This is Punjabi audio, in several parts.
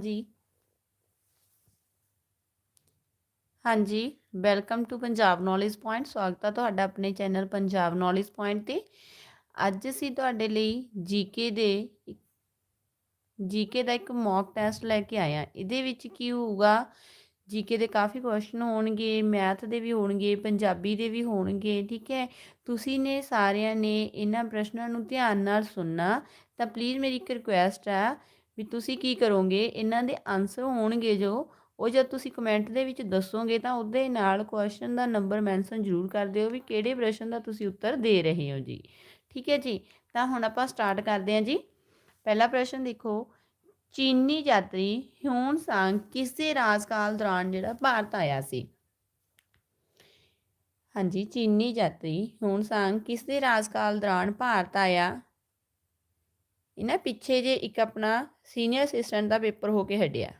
ਹਾਂਜੀ। ਹਾਂਜੀ welcome to Punjab knowledge point ਸਵਾਗਤ ਹੈ ਤੁਹਾਡਾ ਆਪਣੇ ਚੈਨਲ ਪੰਜਾਬ ਨੌਲੇਜ ਪੁਆਇੰਟ ਤੇ। ਅੱਜ ਅਸੀਂ ਤੁਹਾਡੇ ਲਈ ਜੀਕੇ ਦੇ ਜੀਕੇ ਦਾ ਇੱਕ ਮੌਕ ਟੈਸਟ ਲੈ ਕੇ ਆਇਆ ਇਹਦੇ ਵਿੱਚ ਕੀ ਹੋਊਗਾ? ਜੀਕੇ ਦੇ ਕਾਫੀ ਕੁਐਸਚਨ ਹੋਣਗੇ ਮੈਥ ਦੇ ਵੀ ਹੋਣਗੇ, ਪੰਜਾਬੀ ਦੇ ਵੀ ਹੋਣਗੇ, ਠੀਕ ਹੈ? ਤੁਸੀਂ ਨੇ ਸਾਰਿਆਂ ਨੇ ਇਹਨਾਂ ਪ੍ਰਸ਼ਨਾਂ ਨੂੰ ਧਿਆਨ ਨਾਲ ਸੁਣਨਾ। ਤਾਂ ਪਲੀਜ਼ ਮੇਰੀ ਇੱਕ ਰਿਕੁਐਸਟ ਹੈ ਵੀ ਤੁਸੀਂ ਕੀ ਕਰੋਗੇ? ਇਹਨਾਂ ਦੇ ਆਨਸਰ ਹੋਣਗੇ ਜੋ। ਉਹ ਜਦ ਤੁਸੀਂ ਕਮੈਂਟ ਦੇ ਵਿੱਚ ਦੱਸੋਗੇ ਤਾਂ ਉਹਦੇ ਨਾਲ ਕੁਐਸਚਨ ਦਾ ਨੰਬਰ ਮੈਂਸ਼ਨ ਜ਼ਰੂਰ ਕਰ ਦਿਓ ਵੀ ਕਿਹੜੇ ਪ੍ਰਸ਼ਨ ਦਾ ਤੁਸੀਂ ਉੱਤਰ ਦੇ ਰਹੇ ਹੋ ਜੀ। ਠੀਕ ਹੈ ਜੀ? ਤਾਂ ਹੁਣ ਆਪਾਂ ਸਟਾਰਟ ਕਰਦੇ ਹਾਂ ਜੀ। ਪਹਿਲਾ ਪ੍ਰਸ਼ਨ ਦੇਖੋ। ਚੀਨੀ ਯਾਤਰੀ ਹਿਊਨ ਸਾਂਗ ਕਿਸੇ ਦੇ ਰਾਜਕਾਲ ਦੌਰਾਨ ਜਿਹੜਾ ਭਾਰਤ ਆਇਆ ਸੀ। ਹਾਂਜੀ, ਚੀਨੀ ਯਾਤਰੀ ਹਿਊਨ ਸਾਂਗ ਕਿਸੇ ਦੇ ਰਾਜਕਾਲ ਦੌਰਾਨ ਭਾਰਤ ਆਇਆ। ਇਹਨਾਂ ਪਿੱਛੇ ਜੇ ਇੱਕ ਆਪਣਾ ਸੀਨੀਅਰ ਅਸਿਸਟੈਂਟ ਦਾ ਪੇਪਰ ਹੋ ਕੇ ਹਟਿਆ,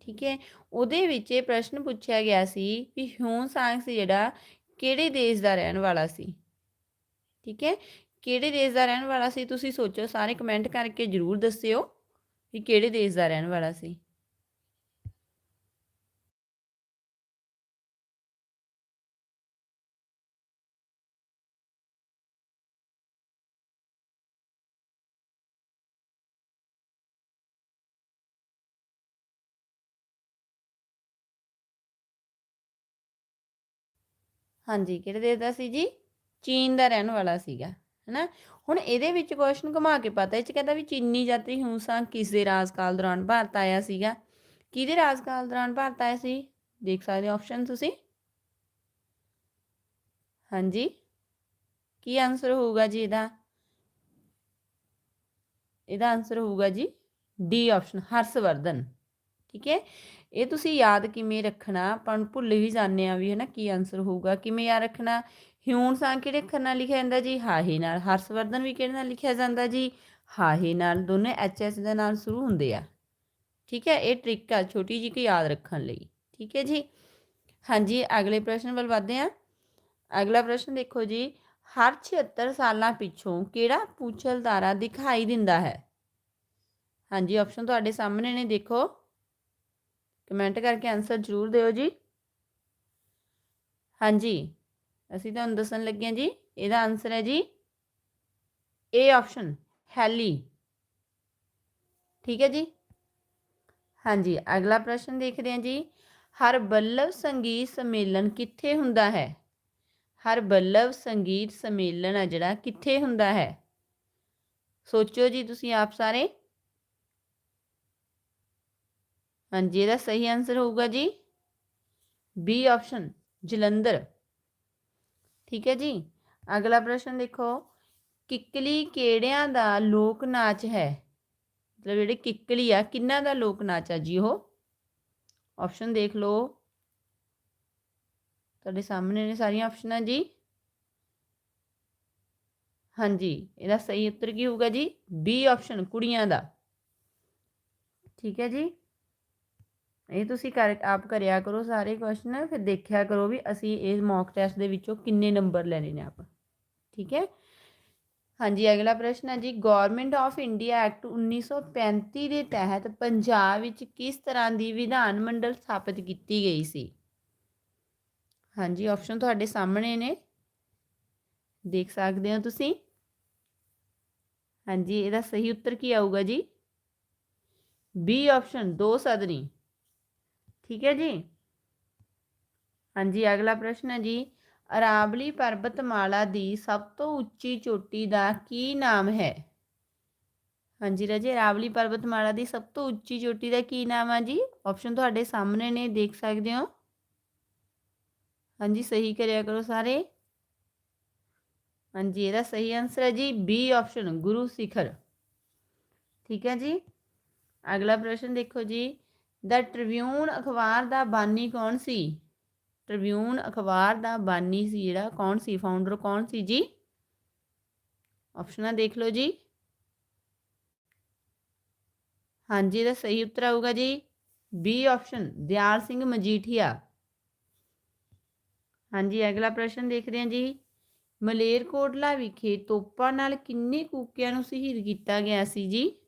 ਠੀਕ ਹੈ? ਉਹਦੇ ਵਿੱਚ ਇਹ ਪ੍ਰਸ਼ਨ ਪੁੱਛਿਆ ਗਿਆ ਸੀ ਵੀ ਹਿਊਨ ਸਾਂਗ ਸੀ ਜਿਹੜਾ, ਕਿਹੜੇ ਦੇਸ਼ ਦਾ ਰਹਿਣ ਵਾਲਾ ਸੀ? ਠੀਕ ਹੈ? ਕਿਹੜੇ ਦੇਸ਼ ਦਾ ਰਹਿਣ ਵਾਲਾ ਸੀ? ਤੁਸੀਂ ਸੋਚੋ, ਸਾਰੇ ਕਮੈਂਟ ਕਰਕੇ ਜਰੂਰ ਦੱਸਿਓ ਵੀ ਕਿਹੜੇ ਦੇਸ਼ ਦਾ ਰਹਿਣ ਵਾਲਾ ਸੀ? ਹਾਂਜੀ, ਕਿਹੜੇ ਦੇਸ਼ ਦਾ ਸੀ ਜੀ? ਚੀਨ ਦਾ ਰਹਿਣ ਵਾਲਾ ਸੀਗਾ, ਹੈਨਾ? ਹੁਣ ਇਹਦੇ ਵਿੱਚ ਕੁਐਸਚਨ ਘੁਮਾ ਕੇ ਪਤਾ, ਇਹ ਚ ਕਹਿੰਦਾ ਵੀ ਚੀਨੀ ਯਾਤਰੀ ਹਿਊਸਾਂਗ ਕਿਸ ਦੇ ਰਾਜਕਾਲ ਦੌਰਾਨ ਭਾਰਤ ਆਇਆ ਸੀਗਾ? ਕਿਹਦੇ ਰਾਜਕਾਲ ਦੌਰਾਨ ਭਾਰਤ ਆਇਆ ਸੀ? ਦੇਖ ਸਕਦੇ ਹੋ ਆਪਸ਼ਨ ਤੁਸੀਂ। ਹਾਂਜੀ। ਕੀ ਆਨਸਰ ਹੋਊਗਾ ਜੀ ਇਹਦਾ? ਇਹਦਾ ਆਨਸਰ ਹੋਊਗਾ ਜੀ ਡੀ ਆਪਸ਼ਨ ਹਰਸ਼ਵਰਧਨ, ਠੀਕ ਹੈ? ਇਹ ਤੁਸੀਂ ਯਾਦ ਕਿਵੇਂ ਰੱਖਣਾ? ਆਪਾਂ ਨੂੰ ਭੁੱਲ ਵੀ ਜਾਂਦੇ ਆ ਵੀ ਹੈ ਨਾ ਕੀ ਆਨਸਰ ਹੋਊਗਾ, ਕਿਵੇਂ ਯਾਦ ਰੱਖਣਾ? ਹਿਊਨ ਸਾਂ ਕਿਹੜੇ ਅੱਖਰ ਨਾਲ ਲਿਖਿਆ ਜਾਂਦਾ ਜੀ? ਹਾਹੇ ਨਾਲ। ਹਰਸ਼ਵਰਧਨ ਵੀ ਕਿਹੜੇ ਨਾਲ ਲਿਖਿਆ ਜਾਂਦਾ ਜੀ? ਹਾਹੇ ਨਾਲ। ਦੋਨੇ ਐਚ ਐਸ ਦੇ ਨਾਲ ਸ਼ੁਰੂ ਹੁੰਦੇ ਆ। ਠੀਕ ਹੈ, ਇਹ ਟ੍ਰਿਕ ਆ ਛੋਟੀ ਜੀ ਕਿ ਯਾਦ ਰੱਖਣ ਲਈ। ਠੀਕ ਹੈ ਜੀ? ਹਾਂਜੀ, ਅਗਲੇ ਪ੍ਰਸ਼ਨ ਵੱਲ ਵਧਦੇ ਆ ਅਗਲਾ ਪ੍ਰਸ਼ਨ ਦੇਖੋ ਜੀ। ਹਰ 76 ਸਾਲਾਂ ਪਿੱਛੋਂ ਕਿਹੜਾ ਪੂਛਲ ਪੂਛਲਦਾਰਾ ਦਿਖਾਈ ਦਿੰਦਾ ਹੈ? ਹਾਂਜੀ ਆਪਸ਼ਨ ਤੁਹਾਡੇ ਸਾਹਮਣੇ ਨੇ, ਦੇਖੋ। ਕਮੈਂਟ ਕਰਕੇ ਆਨਸਰ ਜ਼ਰੂਰ ਦਿਓ ਜੀ। ਹਾਂਜੀ, ਅਸੀਂ ਤੁਹਾਨੂੰ ਦੱਸਣ ਲੱਗੇ ਹਾਂ ਜੀ, ਇਹਦਾ ਆਨਸਰ ਹੈ ਜੀ ਏ ਆਪਸ਼ਨ ਹੈਲੀ ਠੀਕ ਹੈ ਜੀ? ਹਾਂਜੀ, ਅਗਲਾ ਪ੍ਰਸ਼ਨ ਦੇਖਦੇ ਹਾਂ ਜੀ। ਹਰ ਬੱਲਵ ਸੰਗੀਤ ਸੰਮੇਲਨ ਕਿੱਥੇ ਹੁੰਦਾ ਹੈ? ਹਰ ਬੱਲਵ ਸੰਗੀਤ ਸੰਮੇਲਨ ਆ ਜਿਹੜਾ, ਕਿੱਥੇ ਹੁੰਦਾ ਹੈ? ਸੋਚੋ ਜੀ ਤੁਸੀਂ ਆਪ ਸਾਰੇ। ਹਾਂਜੀ, ਇਹਦਾ ਸਹੀ ਆਨਸਰ ਹੋਊਗਾ ਜੀ ਬੀ ਆਪਸ਼ਨ ਜਲੰਧਰ। ਠੀਕ ਹੈ ਜੀ? ਅਗਲਾ ਪ੍ਰਸ਼ਨ ਦੇਖੋ, ਕਿੱਕਲੀ ਕਿਹੜਿਆਂ ਦਾ ਲੋਕ ਨਾਚ ਹੈ? ਮਤਲਬ ਜਿਹੜੇ ਕਿੱਕਲੀ ਆ, ਕਿੰਨਾ ਦਾ ਲੋਕ ਨਾਚ ਆ ਜੀ ਉਹ? ਆਪਸ਼ਨ ਦੇਖ ਲਓ। ਤੁਹਾਡੇ ਸਾਹਮਣੇ ਨੇ ਸਾਰੀਆਂ ਆਪਸ਼ਨਾਂ ਜੀ। ਹਾਂਜੀ, ਇਹਦਾ ਸਹੀ ਉੱਤਰ ਕੀ ਹੋਊਗਾ ਜੀ? ਬੀ ਆਪਸ਼ਨ ਕੁੜੀਆਂ ਦਾ। ਠੀਕ ਹੈ ਜੀ? ਇਹ ਤੁਸੀਂ ਕਰ, ਆਪ ਕਰਿਆ ਕਰੋ ਸਾਰੇ ਕੁਐਸਚਨ ਫਿਰ ਦੇਖਿਆ ਕਰੋ ਵੀ ਅਸੀਂ ਇਹ ਮੌਕ ਟੈਸਟ ਦੇ ਵਿੱਚੋਂ ਕਿੰਨੇ ਨੰਬਰ ਲੈਣੇ ਨੇ ਆਪ। ਠੀਕ ਹੈ? ਹਾਂਜੀ, ਅਗਲਾ ਪ੍ਰਸ਼ਨ ਹੈ ਜੀ ਗਵਰਨਮੈਂਟ ਆਫ ਇੰਡੀਆ ਐਕਟ 1935 ਦੇ ਤਹਿਤ ਪੰਜਾਬ ਵਿੱਚ ਕਿਸ ਤਰ੍ਹਾਂ ਦੀ ਵਿਧਾਨ ਮੰਡਲ ਸਥਾਪਿਤ ਕੀਤੀ ਗਈ ਸੀ? ਹਾਂਜੀ ਆਪਸ਼ਨ ਤੁਹਾਡੇ ਸਾਹਮਣੇ ਨੇ। ਦੇਖ ਸਕਦੇ ਹੋ ਤੁਸੀਂ। ਹਾਂਜੀ, ਇਹਦਾ ਸਹੀ ਉੱਤਰ ਕੀ ਆਊਗਾ ਜੀ? ਬੀ ਆਪਸ਼ਨ ਦੋ ਸਦਨੀ ਠੀਕ ਹੈ ਜੀ? ਹਾਂਜੀ, ਅਗਲਾ ਪ੍ਰਸ਼ਨ ਹੈ ਜੀ। ਅਰਾਵਲੀ ਪਰਬਤਮਾਲਾ ਦੀ ਸਭ ਤੋਂ ਉੱਚੀ ਚੋਟੀ ਦਾ ਕੀ ਨਾਮ ਹੈ? ਹਾਂਜੀ, ਰਾਜੇ ਅਰਾਵਲੀ ਪਰਬਤਮਾਲਾ ਦੀ ਸਭ ਤੋਂ ਉੱਚੀ ਚੋਟੀ ਦਾ ਕੀ ਨਾਮ ਹੈ ਜੀ? ਆਪਸ਼ਨ ਤੁਹਾਡੇ ਸਾਹਮਣੇ ਨੇ, ਦੇਖ ਸਕਦੇ ਹੋ। ਹਾਂਜੀ, ਸਹੀ ਕਰਿਆ ਕਰੋ ਸਾਰੇ। ਹਾਂਜੀ, ਇਹਦਾ ਸਹੀ ਆਨਸਰ ਹੈ ਜੀ ਬੀ ਆਪਸ਼ਨ ਗੁਰੂ ਸਿਖਰ। ਠੀਕ ਹੈ ਜੀ? ਅਗਲਾ ਪ੍ਰਸ਼ਨ ਦੇਖੋ ਜੀ। ਦਾ ਟ੍ਰਿਬਿਊਨ ਅਖਬਾਰ ਦਾ ਬਾਨੀ ਕੌਣ ਸੀ? ਟ੍ਰਿਬਿਊਨ ਅਖਬਾਰ ਦਾ ਬਾਨੀ ਸੀ ਜਿਹੜਾ ਕੌਣ ਸੀ? ਫਾਊਂਡਰ ਕੌਣ ਸੀ ਜੀ? ਆਪਸ਼ਨਾਂ ਦੇਖ ਲਓ ਜੀ। ਹਾਂਜੀ, ਇਹਦਾ ਸਹੀ ਉੱਤਰ ਆਊਗਾ ਜੀ। B option Dyal Singh Majithia. ਹਾਂਜੀ, ਅਗਲਾ ਪ੍ਰਸ਼ਨ ਦੇਖਦੇ ਹਾਂ ਜੀ। ਮਲੇਰਕੋਟਲਾ ਵਿਖੇ ਤੋਪਾਂ ਨਾਲ ਕਿੰਨੇ ਕੂਕਿਆਂ ਨੂੰ ਸ਼ਹੀਦ ਕੀਤਾ ਗਿਆ ਸੀ ਜੀ?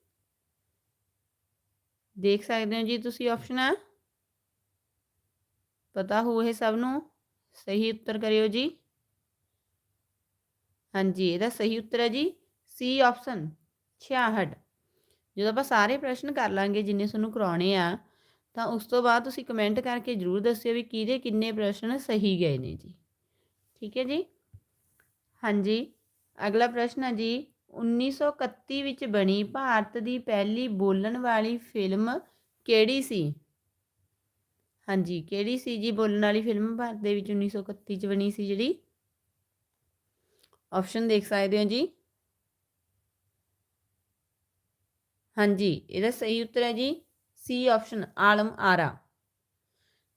ਦੇਖ ਸਕਦੇ ਹੋ ਜੀ ਤੁਸੀਂ ਆਪਸ਼ਨ ਆ ਪਤਾ ਹੋ ਇਹ ਸਭ ਨੂੰ। ਸਹੀ ਉੱਤਰ ਕਰਿਓ ਜੀ। ਹਾਂਜੀ, ਇਹਦਾ ਸਹੀ ਉੱਤਰ ਹੈ ਜੀ। ਸੀ ਆਪਸ਼ਨ 66 ਜਦੋਂ ਆਪਾਂ ਸਾਰੇ ਪ੍ਰਸ਼ਨ ਕਰ ਲਾਂਗੇ ਜਿੰਨੇ ਤੁਹਾਨੂੰ ਕਰਾਉਣੇ ਆ, ਤਾਂ ਉਸ ਤੋਂ ਬਾਅਦ ਤੁਸੀਂ ਕਮੈਂਟ ਕਰਕੇ ਜਰੂਰ ਦੱਸਿਓ ਵੀ ਕਿਹਦੇ ਕਿੰਨੇ ਪ੍ਰਸ਼ਨ ਸਹੀ ਗਏ ਨੇ ਜੀ। ਠੀਕ ਹੈ ਜੀ? ਹਾਂਜੀ, ਅਗਲਾ ਪ੍ਰਸ਼ਨ ਹੈ ਜੀ। 1931 ਵਿੱਚ ਬਣੀ ਭਾਰਤ ਦੀ ਪਹਿਲੀ ਬੋਲਣ ਵਾਲੀ ਫਿਲਮ ਕਿਹੜੀ ਸੀ? ਹਾਂਜੀ, ਕਿਹੜੀ ਸੀ ਜੀ ਬੋਲਣ ਵਾਲੀ ਫਿਲਮ ਭਾਰਤ ਦੇ ਵਿੱਚ 1931 ਚ ਬਣੀ ਸੀ ਜਿਹੜੀ? ਆਪਸ਼ਨ ਦੇਖ ਸਕਦੇ ਹੋ ਜੀ। ਹਾਂਜੀ, ਇਹਦਾ ਸਹੀ ਉੱਤਰ ਹੈ ਜੀ ਸੀ ਆਪਸ਼ਨ ਆਲਮ ਆਰਾ।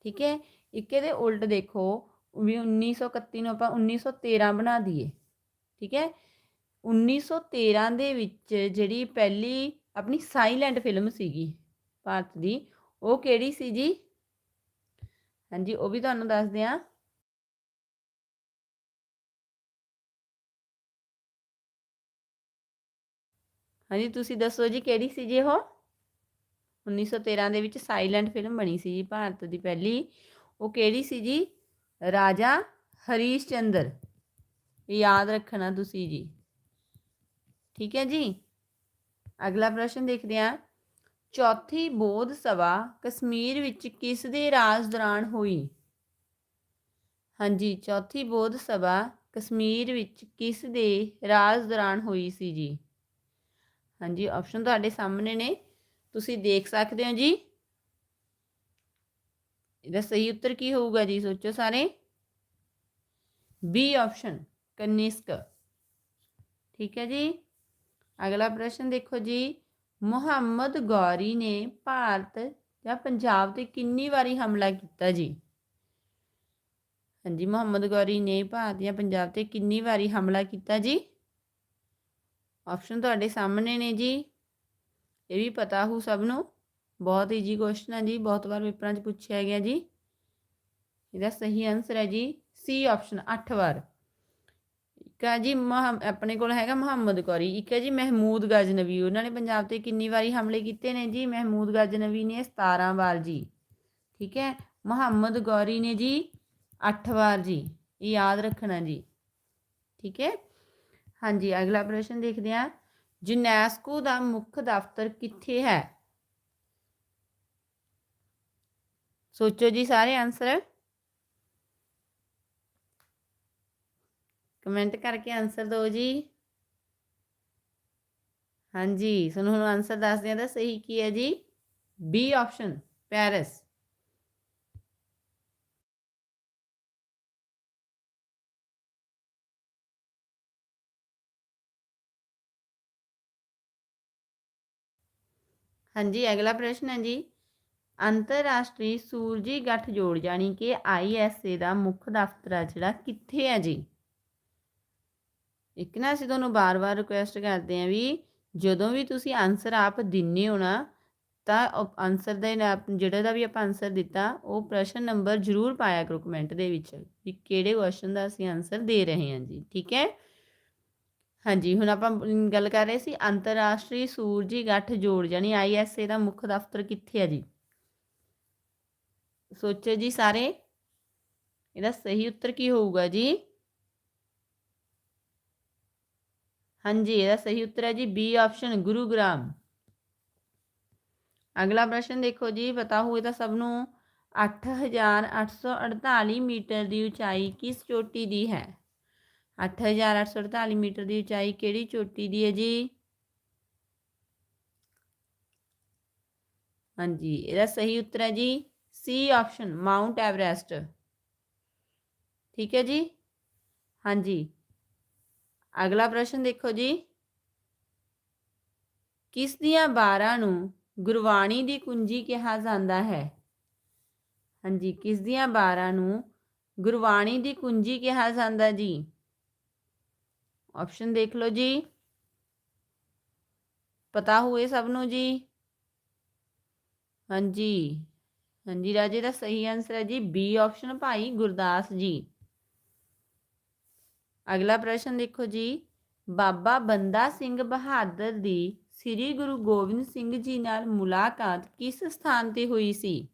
ਠੀਕ ਹੈ, ਇੱਕ ਇਹਦੇ ਉਲਟ ਦੇਖੋ, ਵੀ 1931 ਨੂੰ ਆਪਾਂ 1913 ਬਣਾ ਦਈਏ। ਠੀਕ ਹੈ 1913 ਦੇ ਵਿੱਚ ਜਿਹੜੀ ਪਹਿਲੀ ਆਪਣੀ ਸਾਇਲੈਂਟ ਫਿਲਮ ਸੀਗੀ ਭਾਰਤ ਦੀ, ਉਹ ਕਿਹੜੀ ਸੀ ਜੀ? ਹਾਂਜੀ, ਉਹ ਵੀ ਤੁਹਾਨੂੰ ਦੱਸਦੇ ਆ ਹਾਂਜੀ, ਤੁਸੀਂ ਦੱਸੋ ਜੀ ਕਿਹੜੀ ਸੀ ਜੀ ਉਹ? 1913 ਦੇ ਵਿੱਚ ਸਾਇਲੈਂਟ ਫਿਲਮ ਬਣੀ ਸੀ ਜੀ ਭਾਰਤ ਦੀ ਪਹਿਲੀ। ਉਹ ਕਿਹੜੀ ਸੀ ਜੀ? ਰਾਜਾ ਹਰੀਸ਼ ਚੰਦਰ। ਯਾਦ ਰੱਖਣਾ ਤੁਸੀਂ ਜੀ। ਠੀਕ ਹੈ ਜੀ। ਅਗਲਾ ਪ੍ਰਸ਼ਨ ਦੇਖਦੇ ਹਾਂ। ਚੌਥੀ ਬੋਧ ਸਭਾ ਕਸ਼ਮੀਰ ਵਿੱਚ ਕਿਸ ਦੇ ਰਾਜ ਦੌਰਾਨ ਹੋਈ? ਹਾਂਜੀ, ਚੌਥੀ ਬੋਧ ਸਭਾ ਕਸ਼ਮੀਰ ਵਿੱਚ ਕਿਸ ਦੇ ਰਾਜ ਦੌਰਾਨ ਹੋਈ ਸੀ ਜੀ? ਹਾਂਜੀ ਆਪਸ਼ਨ ਤੁਹਾਡੇ ਸਾਹਮਣੇ ਨੇ। ਤੁਸੀਂ ਦੇਖ ਸਕਦੇ ਹੋ ਜੀ। ਇਹਦਾ ਸਹੀ ਉੱਤਰ ਕੀ ਹੋਊਗਾ ਜੀ, ਸੋਚੋ ਸਾਰੇ। B option Kanishka. ਠੀਕ ਹੈ ਜੀ। ਅਗਲਾ ਪ੍ਰਸ਼ਨ ਦੇਖੋ ਜੀ, ਮੁਹੰਮਦ ਗੌਰੀ ਨੇ ਭਾਰਤ ਜਾਂ ਪੰਜਾਬ ਤੇ ਕਿੰਨੀ ਵਾਰੀ ਹਮਲਾ ਕੀਤਾ ਜੀ? ਹਾਂਜੀ, ਮੁਹੰਮਦ ਗੌਰੀ ਨੇ ਭਾਰਤ ਜਾਂ ਪੰਜਾਬ ਤੇ ਕਿੰਨੀ ਵਾਰੀ ਹਮਲਾ ਕੀਤਾ ਜੀ? ਆਪਸ਼ਨ ਤੁਹਾਡੇ ਸਾਹਮਣੇ ਨੇ ਜੀ। ਇਹ ਵੀ ਪਤਾ ਹੋ ਸਭ ਨੂੰ। ਬਹੁਤ ਈਜੀ ਕੁਐਸਚਨ ਹੈ ਜੀ, ਬਹੁਤ ਵਾਰ ਪੇਪਰਾਂ 'ਚ ਪੁੱਛਿਆ ਗਿਆ ਜੀ। ਇਹਦਾ ਸਹੀ ਆਨਸਰ ਹੈ ਜੀ ਸੀ ਆਪਸ਼ਨ 8 ਵਾਰ। ਇੱਕ ਹੈ ਜੀ ਆਪਣੇ ਕੋਲ ਹੈਗਾ ਮੁਹੰਮਦ ਕੌਰੀ ਇੱਕ ਹੈ ਜੀ ਮਹਿਮੂਦ ਗਜਨਵੀ, ਉਹਨਾਂ ਨੇ ਪੰਜਾਬ ਤੇ ਕਿੰਨੀ ਵਾਰੀ ਹਮਲੇ ਕੀਤੇ ਨੇ ਜੀ? ਮਹਿਮੂਦ ਗਜਨਵੀ ਨੇ 17 ਵਾਰ ਜੀ, ਠੀਕ ਹੈ? ਮੁਹੰਮਦ ਗੌਰੀ ਨੇ ਜੀ 8 ਵਾਰ ਜੀ, ਇਹ ਯਾਦ ਰੱਖਣਾ ਜੀ, ਠੀਕ ਹੈ? ਹਾਂਜੀ, ਅਗਲਾ ਪ੍ਰਸ਼ਨ ਦੇਖਦੇ ਹਾਂ। ਯੂਨੈਸਕੋ ਦਾ ਮੁੱਖ ਦਫ਼ਤਰ ਕਿੱਥੇ ਹੈ? ਸੋਚੋ ਜੀ ਸਾਰੇ ਆਨਸਰ ਕਮੈਂਟ ਕਰਕੇ ਆਨਸਰ ਦਿਓ ਜੀ। ਹਾਂਜੀ ਤੁਹਾਨੂੰ ਹੁਣ ਆਨਸਰ ਦੱਸ ਦਿਆਂ ਦਾ ਸਹੀ ਕੀ ਹੈ ਜੀ? ਬੀ ਆਪਸ਼ਨ ਪੈਰਿਸ ਹਾਂਜੀ, ਅਗਲਾ ਪ੍ਰਸ਼ਨ ਹੈ ਜੀ। ਅੰਤਰਰਾਸ਼ਟਰੀ ਸੂਰਜੀ ਗੱਠਜੋੜ ਜਾਨੀ ਕਿ ਆਈਐਸਏ ਦਾ ਮੁੱਖ ਦਫ਼ਤਰ ਆ ਜਿਹੜਾ, ਕਿੱਥੇ ਹੈ ਜੀ? ਇੱਕ ਨਾ ਅਸੀਂ ਤੁਹਾਨੂੰ ਬਾਰ-ਬਾਰ ਰਿਕੁਐਸਟ ਕਰਦੇ ਆਂ ਵੀ ਜਦੋਂ ਵੀ ਤੁਸੀਂ ਆਨਸਰ ਆਪ ਦਿੰਨੇ ਹੋ ਨਾ, ਤਾਂ ਆਨਸਰ ਦਾ ਜਿਹੜਾ ਦਾ ਵੀ ਆਪਾਂ ਆਨਸਰ ਦਿੱਤਾ, ਉਹ ਪ੍ਰਸ਼ਨ ਨੰਬਰ ਜ਼ਰੂਰ ਪਾਇਆ ਕਰੋ ਕਮੈਂਟ ਦੇ ਵਿੱਚ ਵੀ ਕਿਹੜੇ ਕੁਐਸਚਨ ਦਾ ਅਸੀਂ ਆਨਸਰ ਦੇ ਰਹੇ ਹਾਂ ਜੀ, ਠੀਕ ਹੈ? ਹਾਂਜੀ, ਹੁਣ ਆਪਾਂ ਗੱਲ ਕਰ ਰਹੇ ਸੀ ਅੰਤਰਰਾਸ਼ਟਰੀ ਸੂਰਜੀ ਗੱਠ ਜੋੜ ਜਾਨੀ ਆਈਐਸਏ ਦਾ ਮੁੱਖ ਦਫ਼ਤਰ ਕਿੱਥੇ ਹੈ ਜੀ? ਸੋਚੋ ਜੀ ਸਾਰੇ, ਇਹਦਾ ਸਹੀ ਉੱਤਰ ਕੀ ਹੋਊਗਾ ਜੀ? ਹਾਂਜੀ, ਇਹਦਾ ਸਹੀ ਉੱਤਰ ਹੈ ਜੀ ਬੀ ਆਪਸ਼ਨ ਗੁਰੂਗ੍ਰਾਮ। ਅਗਲਾ ਪ੍ਰਸ਼ਨ ਦੇਖੋ ਜੀ, ਪਤਾ ਹੋਵੇ ਤਾਂ ਸਭ ਨੂੰ 8848 ਮੀਟਰ ਦੀ ਉਚਾਈ ਕਿਸ ਚੋਟੀ ਦੀ ਹੈ? 8848 ਮੀਟਰ ਦੀ ਉਚਾਈ ਕਿਹੜੀ ਚੋਟੀ ਦੀ ਹੈ ਜੀ? ਹਾਂਜੀ, ਇਹਦਾ ਸਹੀ ਉੱਤਰ ਹੈ ਜੀ ਸੀ ਆਪਸ਼ਨ ਮਾਉਂਟ ਐਵਰੈਸਟ ਠੀਕ ਹੈ ਜੀ? ਹਾਂਜੀ। ਅਗਲਾ ਪ੍ਰਸ਼ਨ ਦੇਖੋ ਜੀ। ਕਿਸ ਦੀਆਂ 12 ਨੂੰ ਗੁਰਬਾਣੀ ਦੀ ਕੁੰਜੀ ਕਿਹਾ ਜਾਂਦਾ ਹੈ? ਹਾਂਜੀ, ਕਿਸ ਦੀਆਂ 12 ਨੂੰ ਗੁਰਬਾਣੀ ਦੀ ਕੁੰਜੀ ਕਿਹਾ ਜਾਂਦਾ ਜੀ? ਆਪਸ਼ਨ ਦੇਖ ਲਓ ਜੀ। ਪਤਾ ਹੋਏ ਸਭ ਨੂੰ ਜੀ। ਹਾਂਜੀ ਹਾਂਜੀ ਰਾਜੇ ਦਾ ਸਹੀ ਆਨਸਰ ਹੈ ਜੀ। B option Bhai Gurdas ji. ਅਗਲਾ ਪ੍ਰਸ਼ਨ ਦੇਖੋ ਜੀ। ਬਾਬਾ ਬੰਦਾ ਸਿੰਘ ਬਹਾਦਰ ਦੀ ਸ੍ਰੀ ਗੁਰੂ ਗੋਬਿੰਦ ਸਿੰਘ ਜੀ ਨਾਲ ਮੁਲਾਕਾਤ ਕਿਸ ਸਥਾਨ ਤੇ ਹੋਈ ਸੀ?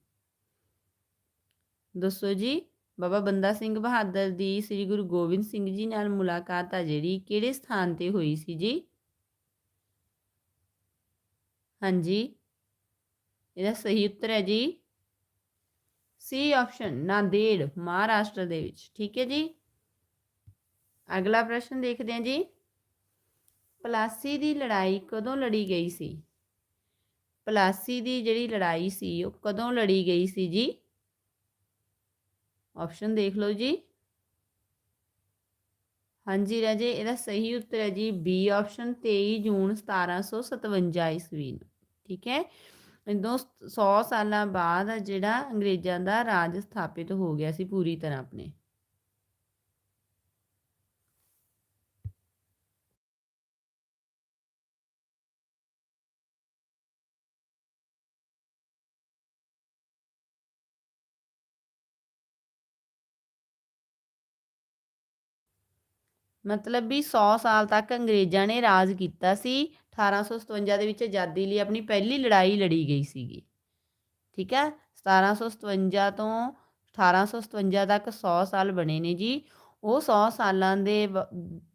ਦੱਸੋ ਜੀ, ਬਾਬਾ ਬੰਦਾ ਸਿੰਘ ਬਹਾਦਰ ਦੀ ਸ੍ਰੀ ਗੁਰੂ ਗੋਬਿੰਦ ਸਿੰਘ ਜੀ ਨਾਲ ਮੁਲਾਕਾਤ ਆ ਜਿਹੜੀ ਕਿਹੜੇ ਸਥਾਨ ਤੇ ਹੋਈ ਸੀ ਜੀ? ਹਾਂਜੀ। ਇਹਦਾ ਸਹੀ ਉੱਤਰ ਹੈ ਜੀ। ਸੀ ਆਪਸ਼ਨ ਨਾਂਦੇੜ, ਮਹਾਰਾਸ਼ਟਰ ਦੇ ਵਿੱਚ। ਠੀਕ ਹੈ ਜੀ। ਅਗਲਾ ਪ੍ਰਸ਼ਨ ਦੇਖਦੇ ਹਾਂ ਜੀ। ਪਲਾਸੀ ਦੀ ਲੜਾਈ ਕਦੋਂ ਲੜੀ ਗਈ ਸੀ? ਪਲਾਸੀ ਦੀ ਜਿਹੜੀ ਲੜਾਈ ਸੀ, ਉਹ ਕਦੋਂ ਲੜੀ ਗਈ ਸੀ ਜੀ? ਆਪਸ਼ਨ ਦੇਖ ਲਓ ਜੀ। ਹਾਂਜੀ ਰਾਜੇ, ਇਹਦਾ ਸਹੀ ਉੱਤਰ ਹੈ ਜੀ ਬੀ ਆਪਸ਼ਨ 23 ਜੂਨ 1757 ਈਸਵੀ ਨੂੰ। ਠੀਕ ਹੈ? ਇਦੋਂ 100 ਸਾਲਾਂ ਬਾਅਦ ਜਿਹੜਾ ਅੰਗਰੇਜ਼ਾਂ ਦਾ ਰਾਜ ਸਥਾਪਿਤ ਹੋ ਗਿਆ ਸੀ ਪੂਰੀ ਤਰ੍ਹਾਂ ਆਪਣੇ। ਮਤਲਬ ਵੀ 100 ਸਾਲ ਤੱਕ ਅੰਗਰੇਜ਼ਾਂ ਨੇ ਰਾਜ ਕੀਤਾ ਸੀ 1857 ਦੇ ਵਿੱਚ ਆਜ਼ਾਦੀ ਲਈ ਆਪਣੀ ਪਹਿਲੀ ਲੜਾਈ ਲੜੀ ਗਈ ਸੀਗੀ। ਠੀਕ ਹੈ? 1757 ਤੋਂ 1857 ਤੱਕ 100 ਸਾਲ ਬਣੇ ਨੇ ਜੀ। ਉਹ 100 ਸਾਲਾਂ ਦੇ ਵ-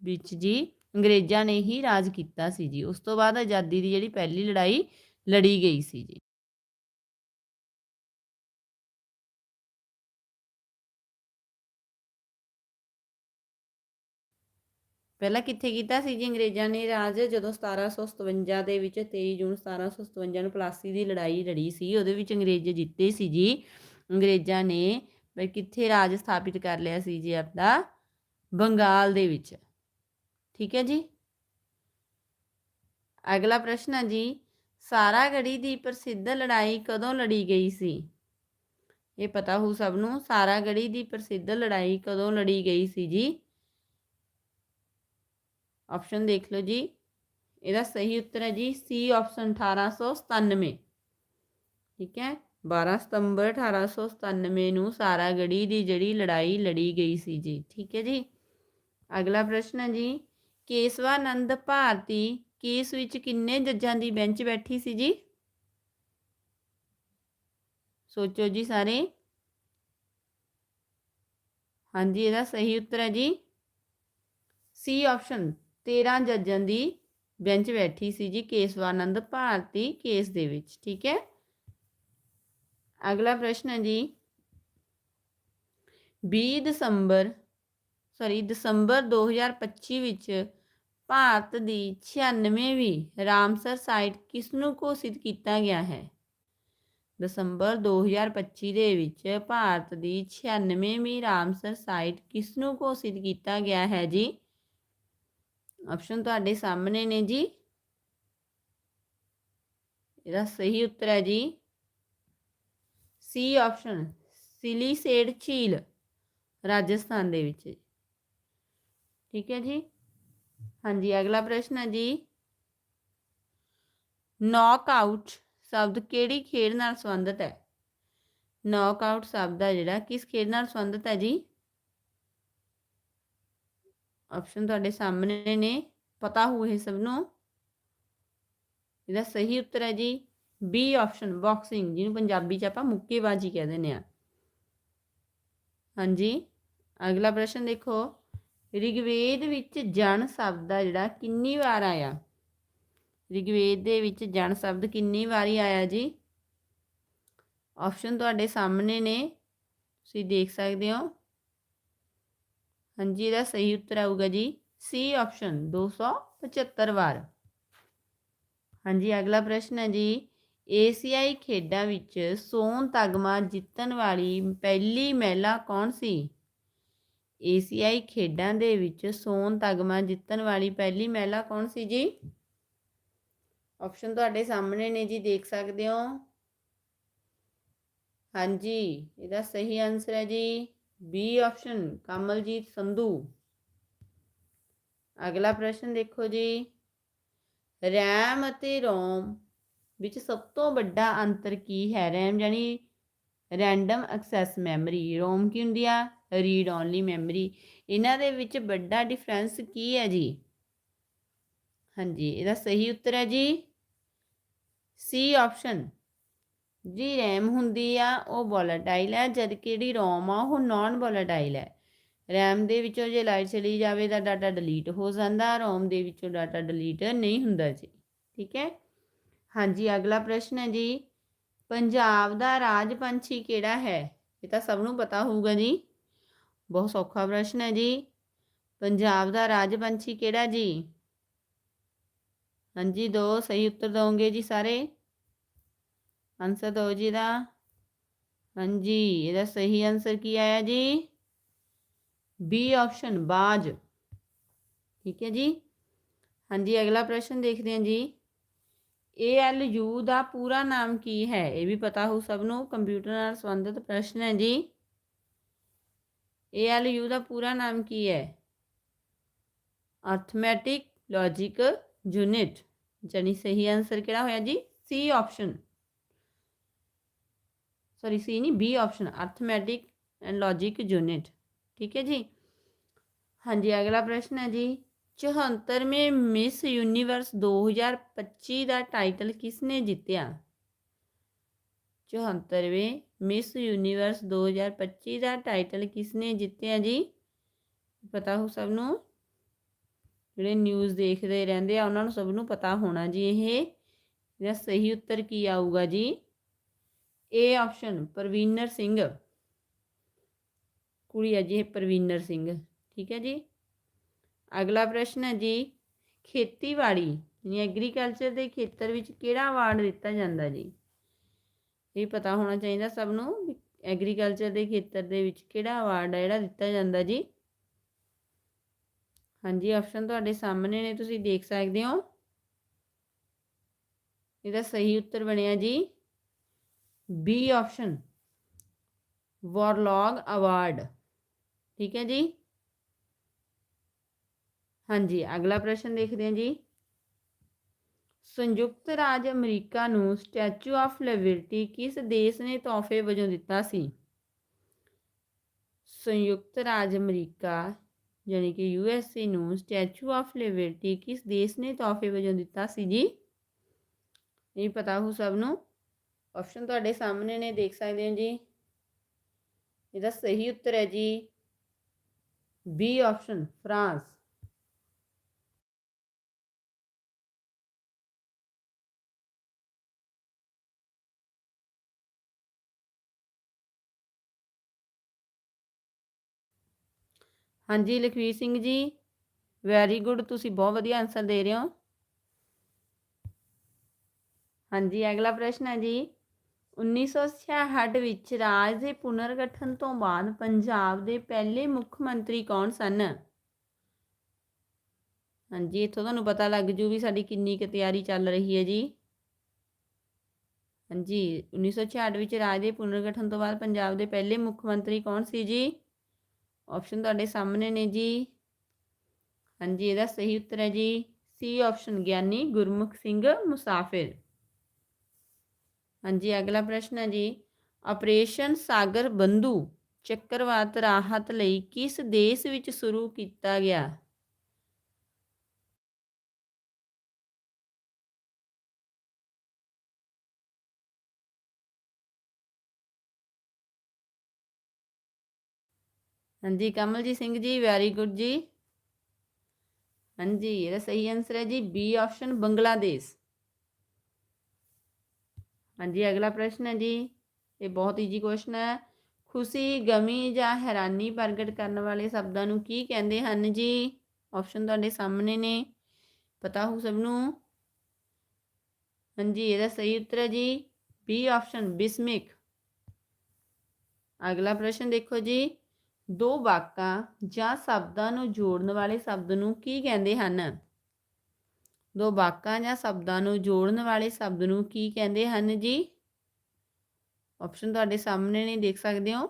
ਵਿੱਚ ਜੀ ਅੰਗਰੇਜ਼ਾਂ ਨੇ ਹੀ ਰਾਜ ਕੀਤਾ ਸੀ ਜੀ। ਉਸ ਤੋਂ ਬਾਅਦ ਆਜ਼ਾਦੀ ਦੀ ਜਿਹੜੀ ਪਹਿਲੀ ਲੜਾਈ ਲੜੀ ਗਈ ਸੀ ਜੀ। ਪਹਿਲਾਂ ਕਿੱਥੇ ਕੀਤਾ ਸੀ ਜੀ ਅੰਗਰੇਜ਼ਾਂ ਨੇ ਰਾਜ? ਜਦੋਂ 1757 ਦੇ ਵਿੱਚ 23 ਜੂਨ 1757 ਨੂੰ ਪਲਾਸੀ ਦੀ ਲੜਾਈ ਲੜੀ ਸੀ, ਉਹਦੇ ਵਿੱਚ ਅੰਗਰੇਜ਼ ਜਿੱਤੇ ਸੀ ਜੀ। ਅੰਗਰੇਜ਼ਾਂ ਨੇ ਬਈ ਕਿੱਥੇ ਰਾਜ ਸਥਾਪਿਤ ਕਰ ਲਿਆ ਸੀ ਜੀ ਆਪਣਾ ਬੰਗਾਲ ਦੇ ਵਿੱਚ। ਠੀਕ ਹੈ ਜੀ? ਅਗਲਾ ਪ੍ਰਸ਼ਨ ਹੈ ਜੀ ਸਾਰਾਗੜੀ ਦੀ ਪ੍ਰਸਿੱਧ ਲੜਾਈ ਕਦੋਂ ਲੜੀ ਗਈ ਸੀ? ਇਹ ਪਤਾ ਹੋ ਸਭ ਨੂੰ ਸਾਰਾਗੜੀ ਦੀ ਪ੍ਰਸਿੱਧ ਲੜਾਈ ਕਦੋਂ ਲੜੀ ਗਈ ਸੀ ਜੀ? ਆਪਸ਼ਨ ਦੇਖ ਲਓ ਜੀ। ਇਹਦਾ ਸਹੀ ਉੱਤਰ ਹੈ ਜੀ ਸੀ ਆਪਸ਼ਨ 1897 ਠੀਕ ਹੈ? 12 ਸਤੰਬਰ 1897 ਨੂੰ ਸਾਰਾਗੜੀ ਦੀ ਜਿਹੜੀ ਲੜਾਈ ਲੜੀ ਗਈ ਸੀ ਜੀ। ਠੀਕ ਹੈ ਜੀ? ਅਗਲਾ ਪ੍ਰਸ਼ਨ ਹੈ ਜੀ। ਕੇਸਵਾਨੰਦ ਭਾਰਤੀ ਕੇਸ ਵਿੱਚ ਕਿੰਨੇ ਜੱਜਾਂ ਦੀ ਬੈਂਚ ਬੈਠੀ ਸੀ ਜੀ? ਸੋਚੋ ਜੀ ਸਾਰੇ। ਹਾਂਜੀ, ਇਹਦਾ ਸਹੀ ਉੱਤਰ ਹੈ ਜੀ। ਸੀ ਆਪਸ਼ਨ 13 ਜੱਜਾਂ ਦੀ ਬੈਂਚ ਬੈਠੀ ਸੀ ਜੀ, ਕੇਸਵਾਨੰਦ ਭਾਰਤੀ ਕੇਸ ਦੇ ਵਿੱਚ, ਠੀਕ ਹੈ? ਅਗਲਾ ਪ੍ਰਸ਼ਨ ਹੈ ਜੀ। 20 ਦਸੰਬਰ ਸੌਰੀ ਦਸੰਬਰ 2025 ਵਿੱਚ ਭਾਰਤ ਦੀ 96ਵੀਂ ਰਾਮਸਰ ਸਾਈਟ ਕਿਸ ਨੂੰ ਘੋਸ਼ਿਤ ਕੀਤਾ ਗਿਆ ਹੈ? ਦਸੰਬਰ 2025 ਦੇ ਵਿੱਚ ਭਾਰਤ ਦੀ 96ਵੀਂ ਰਾਮਸਰ ਸਾਈਟ ਕਿਸ ਨੂੰ ਘੋਸ਼ਿਤ ਕੀਤਾ ਗਿਆ ਹੈ ਜੀ? ਆਪਸ਼ਨ ਤੁਹਾਡੇ ਸਾਹਮਣੇ ਨੇ ਜੀ। ਇਹਦਾ ਸਹੀ ਉੱਤਰ ਹੈ ਜੀ। ਸੀ ਆਪਸ਼ਨ ਸਿਲੀਸੇਡ ਝੀਲ, ਰਾਜਸਥਾਨ ਦੇ ਵਿੱਚ। ਠੀਕ ਹੈ ਜੀ। ਹਾਂਜੀ, ਅਗਲਾ ਪ੍ਰਸ਼ਨ ਹੈ ਜੀ। ਨੌਕਆਊਟ ਸ਼ਬਦ ਕਿਹੜੀ ਖੇਡ ਨਾਲ ਸੰਬੰਧਿਤ ਹੈ? ਨੌਕਆਊਟ ਸ਼ਬਦ ਹੈ ਜਿਹੜਾ, ਕਿਸ ਖੇਡ ਨਾਲ ਸੰਬੰਧਿਤ ਹੈ ਜੀ? ਆਪਸ਼ਨ ਤੁਹਾਡੇ ਸਾਹਮਣੇ ਨੇ, ਪਤਾ ਹੋ ਇਹ ਸਭ ਨੂੰ। ਇਹਦਾ ਸਹੀ ਉੱਤਰ ਹੈ ਜੀ ਬੀ ਆਪਸ਼ਨ ਬਾਕਸਿੰਗ ਜਿਹਨੂੰ ਪੰਜਾਬੀ ਚ ਆਪਾਂ ਮੁੱਕੇਬਾਜ਼ੀ ਕਹਿ ਦਿੰਦੇ ਆ ਹਾਂਜੀ, ਅਗਲਾ ਪ੍ਰਸ਼ਨ ਦੇਖੋ। ਰਿਗਵੇਦ ਵਿੱਚ ਜਨ ਸ਼ਬਦ ਆ ਜਿਹੜਾ ਕਿੰਨੀ ਵਾਰ ਆਇਆ? ਰਿਗਵੇਦ ਦੇ ਵਿੱਚ ਜਨ ਸ਼ਬਦ ਕਿੰਨੀ ਵਾਰੀ ਆਇਆ ਜੀ? ਆਪਸ਼ਨ ਤੁਹਾਡੇ ਸਾਹਮਣੇ ਨੇ, ਤੁਸੀਂ ਦੇਖ ਸਕਦੇ ਹੋ। ਹਾਂਜੀ, ਇਹਦਾ ਸਹੀ ਉੱਤਰ ਆਊਗਾ ਜੀ ਸੀ ਆਪਸ਼ਨ 275 ਵਾਰ। ਹਾਂਜੀ, ਅਗਲਾ ਪ੍ਰਸ਼ਨ ਹੈ ਜੀ ਏਸੀਆਈ ਖੇਡਾਂ ਵਿੱਚ ਸੋਨ ਤਗਮਾ ਜਿੱਤਣ ਵਾਲੀ ਪਹਿਲੀ ਮਹਿਲਾ ਕੌਣ ਸੀ? ਏਸੀਆਈ ਖੇਡਾਂ ਦੇ ਵਿੱਚ ਸੋਨ ਤਗਮਾ ਜਿੱਤਣ ਵਾਲੀ ਪਹਿਲੀ ਮਹਿਲਾ ਕੌਣ ਸੀ ਜੀ? ਆਪਸ਼ਨ ਤੁਹਾਡੇ ਸਾਹਮਣੇ ਨੇ ਜੀ, ਦੇਖ ਸਕਦੇ ਹੋ। ਹਾਂਜੀ, ਇਹਦਾ ਸਹੀ ਆਨਸਰ ਹੈ ਜੀ। ਬੀ ਆਪਸ਼ਨ ਕਮਲਜੀਤ ਸੰਧੂ ਅਗਲਾ ਪ੍ਰਸ਼ਨ ਦੇਖੋ ਜੀ। ਰੈਮ ਅਤੇ ਰੋਮ ਵਿੱਚ ਸਭ ਤੋਂ ਵੱਡਾ ਅੰਤਰ ਕੀ ਹੈ? ਰੈਮ ਯਾਨੀ ਰੈਂਡਮ ਐਕਸੈਸ ਮੈਮਰੀ ਰੋਮ ਕੀ ਹੁੰਦੀ ਆ? ਰੀਡ ਓਨਲੀ ਮੈਮਰੀ ਇਹਨਾਂ ਦੇ ਵਿੱਚ ਵੱਡਾ ਡਿਫਰੈਂਸ ਕੀ ਹੈ ਜੀ? ਹਾਂਜੀ, ਇਹਦਾ ਸਹੀ ਉੱਤਰ ਹੈ ਜੀ। ਸੀ ਆਪਸ਼ਨ ਜੀ ਰੈਮ ਹੁੰਦੀ ਆ, ਉਹ ਵੋਲੇਟਾਈਲ ਹੈ ਜਦ ਕਿ ਜਿਹੜੀ ਰੋਮ ਆ, ਉਹ ਨਾਨ ਵੋਲੇਟਾਈਲ ਹੈ ਰੈਮ ਦੇ ਵਿੱਚੋਂ ਜੇ ਲਾਈਟ ਚਲੀ ਜਾਵੇ ਤਾਂ ਡਾਟਾ ਡਿਲੀਟ ਹੋ ਜਾਂਦਾ ਰੋਮ ਦੇ ਵਿੱਚੋਂ ਡਾਟਾ ਡਿਲੀਟ ਨਹੀਂ ਹੁੰਦਾ ਜੀ। ਠੀਕ ਹੈ? ਹਾਂਜੀ, ਅਗਲਾ ਪ੍ਰਸ਼ਨ ਹੈ ਜੀ। ਪੰਜਾਬ ਦਾ ਰਾਜ ਪੰਛੀ ਕਿਹੜਾ ਹੈ? ਇਹ ਤਾਂ ਸਭ ਨੂੰ ਪਤਾ ਹੋਊਗਾ ਜੀ। ਬਹੁਤ ਸੌਖਾ ਪ੍ਰਸ਼ਨ ਹੈ ਜੀ। ਪੰਜਾਬ ਦਾ ਰਾਜ ਪੰਛੀ ਕਿਹੜਾ ਜੀ? ਹਾਂਜੀ, ਦੋ ਸਹੀ ਉੱਤਰ ਦੋਗੇ ਜੀ ਸਾਰੇ। ਆਨਸਰ ਦਿਓ ਜੀ ਦਾ ਹਾਂਜੀ ਇਹਦਾ ਸਹੀ ਆਨਸਰ ਕੀ ਆਇਆ ਜੀ ਬੀ ਆਪਸ਼ਨ ਬਾਜ ਠੀਕ ਹੈ ਜੀ ਹਾਂਜੀ ਅਗਲਾ ਪ੍ਰਸ਼ਨ ਦੇਖਦੇ ਹਾਂ ਜੀ ਏ ਐਲ ਯੂ ਦਾ ਪੂਰਾ ਨਾਮ ਕੀ ਹੈ ਇਹ ਵੀ ਪਤਾ ਹੋ ਸਭ ਨੂੰ ਕੰਪਿਊਟਰ ਨਾਲ ਸੰਬੰਧਿਤ ਪ੍ਰਸ਼ਨ ਹੈ ਜੀ ਏ ਐਲ ਯੂ ਦਾ ਪੂਰਾ ਨਾਮ ਕੀ ਹੈ ਅਰਥਮੈਟਿਕ ਲੌਜੀਕ ਯੂਨਿਟ ਜਾਨੀ ਸਹੀ ਆਨਸਰ ਕਿਹੜਾ ਹੋਇਆ ਜੀ ਸੀ ਆਪਸ਼ਨ ਸੌਰੀ ਸੀ ਨਹੀਂ B option arithmetic and logic unit ਠੀਕ ਹੈ ਜੀ? ਹਾਂਜੀ, ਅਗਲਾ ਪ੍ਰਸ਼ਨ ਹੈ ਜੀ। 74ਵੇਂ ਮਿਸ ਯੂਨੀਵਰਸ 2025 ਦਾ ਟਾਈਟਲ ਕਿਸਨੇ ਜਿੱਤਿਆ? 74ਵੇਂ ਮਿਸ ਯੂਨੀਵਰਸ 2025 ਦਾ ਟਾਈਟਲ ਕਿਸਨੇ ਜਿੱਤਿਆ ਜੀ? ਪਤਾ ਹੋ ਸਭ ਨੂੰ? ਜਿਹੜੇ ਨਿਊਜ਼ ਦੇਖਦੇ ਰਹਿੰਦੇ ਆ, ਉਹਨਾਂ ਨੂੰ ਸਭ ਨੂੰ ਪਤਾ ਹੋਣਾ ਜੀ ਇਹ। ਇਹਦਾ ਸਹੀ ਉੱਤਰ ਕੀ ਆਊਗਾ ਜੀ? ਏ ਆਪਸ਼ਨ ਪ੍ਰਵੀਨਰ ਸਿੰਘ। ਕੁੜੀ ਹੈ ਜੀ ਇਹ ਪ੍ਰਵੀਨਰ ਸਿੰਘ, ਠੀਕ ਹੈ ਜੀ? ਅਗਲਾ ਪ੍ਰਸ਼ਨ ਹੈ ਜੀ, ਖੇਤੀਬਾੜੀ, ਯਾਨੀ ਐਗਰੀਕਲਚਰ ਦੇ ਖੇਤਰ ਵਿੱਚ ਕਿਹੜਾ ਅਵਾਰਡ ਦਿੱਤਾ ਜਾਂਦਾ ਜੀ? ਇਹ ਪਤਾ ਹੋਣਾ ਚਾਹੀਦਾ ਸਭ ਨੂੰ ਐਗਰੀਕਲਚਰ ਦੇ ਖੇਤਰ ਦੇ ਵਿੱਚ ਕਿਹੜਾ ਅਵਾਰਡ ਹੈ, ਜਿਹੜਾ ਦਿੱਤਾ ਜਾਂਦਾ ਜੀ? ਹਾਂਜੀ ਆਪਸ਼ਨ ਤੁਹਾਡੇ ਸਾਹਮਣੇ ਨੇ, ਤੁਸੀਂ ਦੇਖ ਸਕਦੇ ਹੋ। ਇਹਦਾ ਸਹੀ ਉੱਤਰ ਬਣਿਆ ਜੀ। ਬੀ ਆਪਸ਼ਨ ਵਾਰਲੌਗ ਅਵਾਰਡ ਠੀਕ ਹੈ ਜੀ? ਹਾਂਜੀ, ਅਗਲਾ ਪ੍ਰਸ਼ਨ ਦੇਖਦੇ ਹਾਂ ਜੀ। ਸੰਯੁਕਤ ਰਾਜ ਅਮਰੀਕਾ ਨੂੰ ਸਟੈਚੂ ਆਫ ਲਿਬਰਟੀ ਕਿਸ ਦੇਸ਼ ਨੇ ਤੋਹਫੇ ਵਜੋਂ ਦਿੱਤਾ ਸੀ? ਸੰਯੁਕਤ ਰਾਜ ਅਮਰੀਕਾ ਯਾਨੀ ਕਿ ਯੂ ਐਸ ਏ ਨੂੰ ਸਟੈਚੂ ਆਫ ਲਿਬਰਟੀ ਕਿਸ ਦੇਸ਼ ਨੇ ਤੋਹਫੇ ਵਜੋਂ ਦਿੱਤਾ ਸੀ ਜੀ? ਇਹ ਪਤਾ ਹੋ ਸਭ ਨੂੰ। ਆਪਸ਼ਨ ਤੁਹਾਡੇ ਸਾਹਮਣੇ ਨੇ, ਦੇਖ ਸਕਦੇ ਹੋ ਜੀ। ਇਹਦਾ ਸਹੀ ਉੱਤਰ ਹੈ ਜੀ। ਬੀ ਆਪਸ਼ਨ ਫਰਾਂਸ ਹਾਂਜੀ, ਲਖਵੀਰ ਸਿੰਘ ਜੀ ਵੈਰੀ ਗੁੱਡ ਤੁਸੀਂ ਬਹੁਤ ਵਧੀਆ ਆਨਸਰ ਦੇ ਰਹੇ ਹੋ। ਹਾਂਜੀ, ਅਗਲਾ ਪ੍ਰਸ਼ਨ ਹੈ ਜੀ। 1966 ਵਿੱਚ ਰਾਜ ਦੇ ਪੁਨਰਗਠਨ ਤੋਂ ਬਾਅਦ ਪੰਜਾਬ ਦੇ ਪਹਿਲੇ ਮੁੱਖ ਮੰਤਰੀ ਕੌਣ ਸਨ? ਹਾਂਜੀ, ਇੱਥੋਂ ਤੁਹਾਨੂੰ ਪਤਾ ਲੱਗ ਜੂ ਵੀ ਸਾਡੀ ਕਿੰਨੀ ਕੁ ਤਿਆਰੀ ਚੱਲ ਰਹੀ ਹੈ ਜੀ। ਹਾਂਜੀ 1966 ਵਿੱਚ ਰਾਜ ਦੇ ਪੁਨਰਗਠਨ ਤੋਂ ਬਾਅਦ ਪੰਜਾਬ ਦੇ ਪਹਿਲੇ ਮੁੱਖ ਮੰਤਰੀ ਕੌਣ ਸੀ ਜੀ? ਆਪਸ਼ਨ ਤੁਹਾਡੇ ਸਾਹਮਣੇ ਨੇ ਜੀ। ਹਾਂਜੀ, ਇਹਦਾ ਸਹੀ ਉੱਤਰ ਹੈ ਜੀ। C option Giani Gurmukh Singh Musafir. ਹਾਂਜੀ, ਅਗਲਾ ਪ੍ਰਸ਼ਨ ਹੈ ਜੀ। ਆਪਰੇਸ਼ਨ ਸਾਗਰ ਬੰਧੂ ਚੱਕਰਵਾਤ ਰਾਹਤ ਲਈ ਕਿਸ ਦੇਸ਼ ਵਿੱਚ ਸ਼ੁਰੂ ਕੀਤਾ ਗਿਆ? ਹਾਂਜੀ, ਕਮਲਜੀਤ ਸਿੰਘ ਜੀ ਵੈਰੀ ਗੁੱਡ ਜੀ। ਹਾਂਜੀ, ਇਹਦਾ ਸਹੀ ਆਨਸਰ ਹੈ ਜੀ ਬੀ ਆਪਸ਼ਨ ਬੰਗਲਾਦੇਸ਼। ਹਾਂਜੀ, ਅਗਲਾ ਪ੍ਰਸ਼ਨ ਹੈ ਜੀ। ਇਹ ਬਹੁਤ ਈਜੀ ਕੁਐਸਚਨ ਹੈ। ਖੁਸ਼ੀ, ਗਮੀ ਜਾਂ ਹੈਰਾਨੀ ਪ੍ਰਗਟ ਕਰਨ ਵਾਲੇ ਸ਼ਬਦਾਂ ਨੂੰ ਕੀ ਕਹਿੰਦੇ ਹਨ ਜੀ? ਆਪਸ਼ਨ ਤੁਹਾਡੇ ਸਾਹਮਣੇ ਨੇ। ਪਤਾ ਹੋ ਸਭ ਨੂੰ। ਹਾਂਜੀ, ਇਹਦਾ ਸਹੀ ਉੱਤਰ ਹੈ ਜੀ। ਬੀ ਆਪਸ਼ਨ ਬਿਸਮਿਕ। ਅਗਲਾ ਪ੍ਰਸ਼ਨ ਦੇਖੋ ਜੀ। ਦੋ ਵਾਕਾਂ ਜਾਂ ਸ਼ਬਦਾਂ ਨੂੰ ਜੋੜਨ ਵਾਲੇ ਸ਼ਬਦ ਨੂੰ ਕੀ ਕਹਿੰਦੇ ਹਨ? ਦੋ ਵਾਕਾਂ ਜਾਂ ਸ਼ਬਦਾਂ ਨੂੰ ਜੋੜਨ ਵਾਲੇ ਸ਼ਬਦ ਨੂੰ ਕੀ ਕਹਿੰਦੇ ਹਨ ਜੀ? ਆਪਸ਼ਨ ਤੁਹਾਡੇ ਸਾਹਮਣੇ ਨੇ, ਦੇਖ ਸਕਦੇ ਹੋ।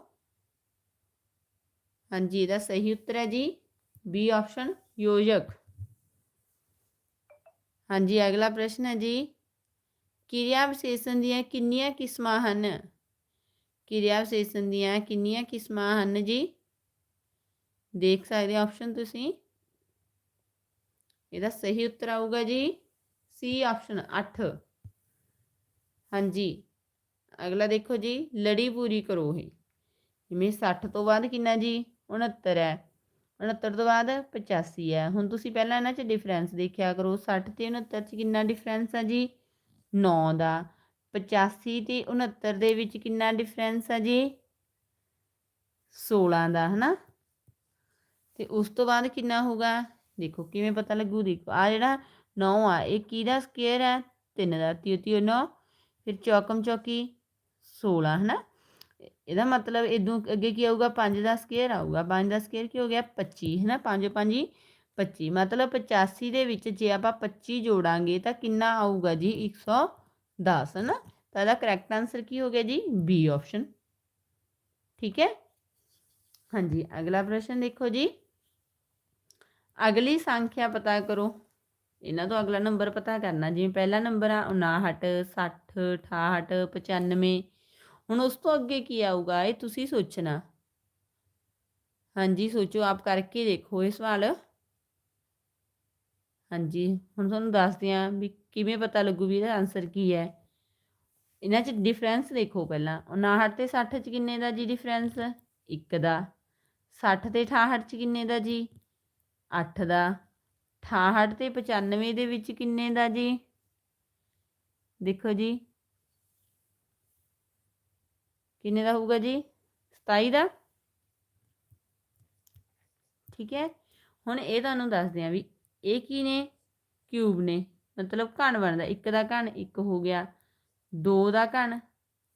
ਹਾਂਜੀ, ਇਹਦਾ ਸਹੀ ਉੱਤਰ ਹੈ ਜੀ। ਬੀ ਆਪਸ਼ਨ ਯੋਜਕ। ਹਾਂਜੀ, ਅਗਲਾ ਪ੍ਰਸ਼ਨ ਹੈ ਜੀ। ਕਿਰਿਆ ਵਿਸ਼ੇਸ਼ਣ ਦੀਆਂ ਕਿੰਨੀਆਂ ਕਿਸਮਾਂ ਹਨ? ਕਿਰਿਆ ਵਿਸ਼ੇਸ਼ਣ ਦੀਆਂ ਕਿੰਨੀਆਂ ਕਿਸਮਾਂ ਹਨ ਜੀ? ਦੇਖ ਸਕਦੇ ਹੋ ਆਪਸ਼ਨ ਤੁਸੀਂ। ਇਹਦਾ ਸਹੀ ਉੱਤਰ ਆਊਗਾ ਜੀ ਸੀ ਆਪਸ਼ਨ 8 ਹਾਂਜੀ, ਅਗਲਾ ਦੇਖੋ ਜੀ, ਲੜੀ ਪੂਰੀ ਕਰੋ ਇਹ। ਜਿਵੇਂ 60 ਤੋਂ ਬਾਅਦ ਕਿੰਨਾ ਜੀ? 69 ਹੈ। 69 ਤੋਂ ਬਾਅਦ 85 ਹੈ। ਹੁਣ ਤੁਸੀਂ ਪਹਿਲਾਂ ਇਹਨਾਂ 'ਚ ਡਿਫਰੈਂਸ ਦੇਖਿਆ ਕਰੋ। 60 ਤੇ 69 'ਚ ਕਿੰਨਾ ਡਿਫਰੈਂਸ ਹੈ ਜੀ? 9 ਦਾ। 85 ਤੇ 69 ਦੇ ਵਿੱਚ ਕਿੰਨਾ ਡਿਫਰੈਂਸ ਹੈ ਜੀ? 16 ਦਾ, ਹਨਾ? ਤੇ ਉਸ ਤੋਂ ਬਾਅਦ ਕਿੰਨਾ ਹੋਊਗਾ? ਦੇਖੋ ਕਿਵੇਂ ਪਤਾ ਲੱਗੂ? ਦੇਖੋ ਆ ਜਿਹੜਾ 9 ਆ, ਇਹ ਕਿਹਦਾ ਸਕੁਅਰ ਹੈ? 3 ਦਾ, ਤਿਉ ਤਿਉ 9 ਫਿਰ ਚੌਕਮ ਚੌਕੀ 16 ਹਨਾ? ਇਹਦਾ ਮਤਲਬ ਇਦੋਂ ਅੱਗੇ ਕੀ ਆਊਗਾ? 5 ਦਾ ਸਕੁਅਰ ਆਊਗਾ। 5 ਦਾ ਸਕੁਅਰ ਕੀ ਹੋ ਗਿਆ? 25 ਹਨਾ? 5 5 25 ਮਤਲਬ 85 ਦੇ ਵਿੱਚ ਜੇ ਆਪਾਂ 25 ਜੋੜਾਂਗੇ ਤਾਂ ਕਿੰਨਾ ਆਊਗਾ ਜੀ? 110 ਨਾ ਤਾਂ ਇਹਦਾ ਕਰੈਕਟ ਆਨਸਰ ਕੀ ਹੋ ਗਿਆ ਜੀ? ਬੀ ਆਪਸ਼ਨ ਠੀਕ ਹੈ? ਹਾਂਜੀ, ਅਗਲਾ ਪ੍ਰਸ਼ਨ ਦੇਖੋ ਜੀ। ਅਗਲੀ ਸੰਖਿਆ ਪਤਾ ਕਰੋ। ਇਹਨਾਂ ਤੋਂ ਅਗਲਾ ਨੰਬਰ ਪਤਾ ਕਰਨਾ, ਜਿਵੇਂ ਪਹਿਲਾ ਨੰਬਰ ਆ 59 60 68 95 ਹੁਣ ਉਸ ਤੋਂ ਅੱਗੇ ਕੀ ਆਊਗਾ? ਇਹ ਤੁਸੀਂ ਸੋਚਣਾ। ਹਾਂਜੀ, ਸੋਚੋ, ਆਪ ਕਰਕੇ ਦੇਖੋ ਇਹ ਸਵਾਲ। ਹਾਂਜੀ, ਹੁਣ ਤੁਹਾਨੂੰ ਦੱਸਦੇ ਆ ਵੀ ਕਿਵੇਂ ਪਤਾ ਲੱਗੂ ਵੀ ਇਹਦਾ ਆਨਸਰ ਕੀ ਹੈ। ਇਹਨਾਂ 'ਚ ਡਿਫਰੈਂਸ ਦੇਖੋ ਪਹਿਲਾਂ। 59 ਤੇ 60 'ਚ ਕਿੰਨੇ ਦਾ ਜੀ ਡਿਫਰੈਂਸ 1 ਦਾ। 60 ਤੇ 68 'ਚ ਕਿੰਨੇ ਦਾ ਜੀ? 8 ਦਾ। 68 ਤੇ 95 ਦੇ ਵਿੱਚ ਕਿੰਨੇ ਦਾ ਜੀ? ਦੇਖੋ ਜੀ। ਕਿੰਨੇ ਦਾ ਹੋਊਗਾ ਜੀ? 27 ਦਾ। ਠੀਕ ਹੈ। ਹੁਣ ਇਹ ਤੁਹਾਨੂੰ ਦੱਸਦੇ ਆ ਵੀ ਇਹ ਕੀ ਨੇ? ਕਿਊਬ ਨੇ। ਮਤਲਬ ਘਣ ਬਣਦਾ। ਇੱਕ ਦਾ ਘਣ ਇੱਕ ਹੋ ਗਿਆ। ਦੋ ਦਾ ਘਣ